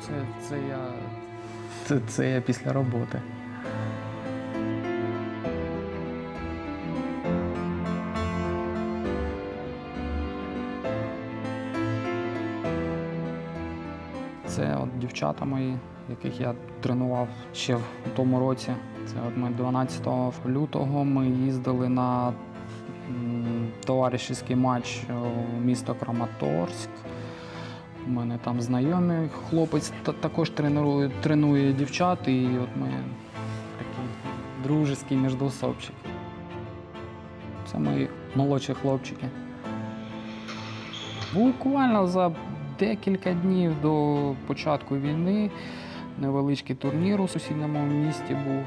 це, це я. Це, це я після роботи. Це от дівчата мої, яких я тренував ще в тому році. Це от ми 12 лютого ми їздили на товаришівський матч у місто Краматорськ. У мене там знайомий хлопець також тренує, тренує дівчат, і от ми такі дружеські міждоусобчики. Це мої молодші хлопчики. Буквально за декілька днів до початку війни невеличкий турнір у сусідньому місті був.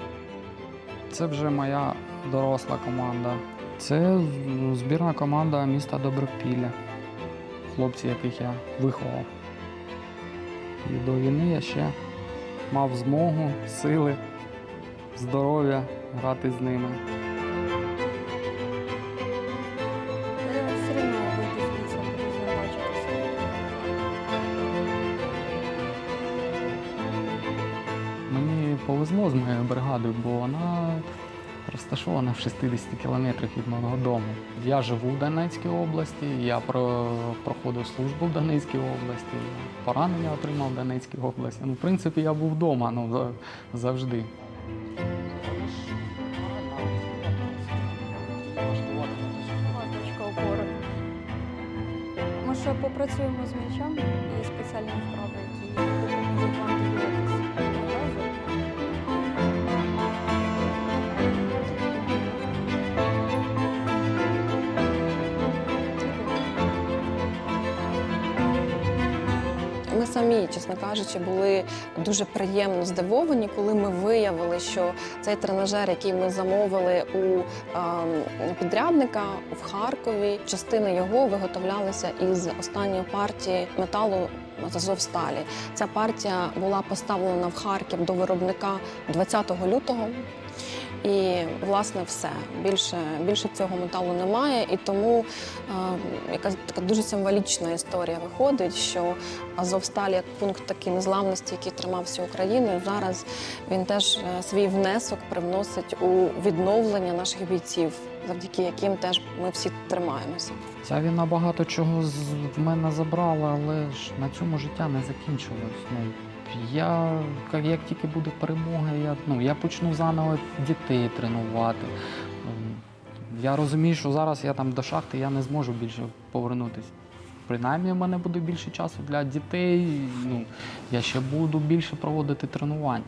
Це вже моя доросла команда. Це збірна команда міста Добропілля. Хлопці, яких я виховав. І до війни я ще мав змогу, сили, здоров'я грати з ними. Бачитися. Мені повезло з моєю бригадою, бо вона розташована в 60 кілометрах від мого дому. Я живу в Донецькій області, я про, проходив службу в Донецькій області, поранення отримав в Донецькій області. Ну, в принципі, я був вдома ну, завжди. Опори. Може, попрацюємо з м'ячем і спеціальні вправи, які допоможуть вам самі, чесно кажучи, були дуже приємно здивовані, коли ми виявили, що цей тренажер, який ми замовили у ем, підрядника в Харкові, частини його виготовлялися із останньої партії металу з. Ця партія була поставлена в Харків до виробника 20 лютого. І власне все. Більше більше цього металу немає, і тому е, якась така дуже символічна історія виходить, що Азовсталь як пункт такий незламності, який тримався Україною, зараз він теж е, свій внесок привносить у відновлення наших бійців, завдяки яким теж ми всі тримаємося. Ця війна багато чого з в мене забрала, але ж на цьому життя не закінчилось. Ну, я, як- тільки буде перемога, я, ну, я почну заново дітей тренувати. Я розумію, що зараз я там до шахти я не зможу більше повернутися. Принаймні, в мене буде більше часу для дітей. Ну, я ще буду більше проводити тренувань.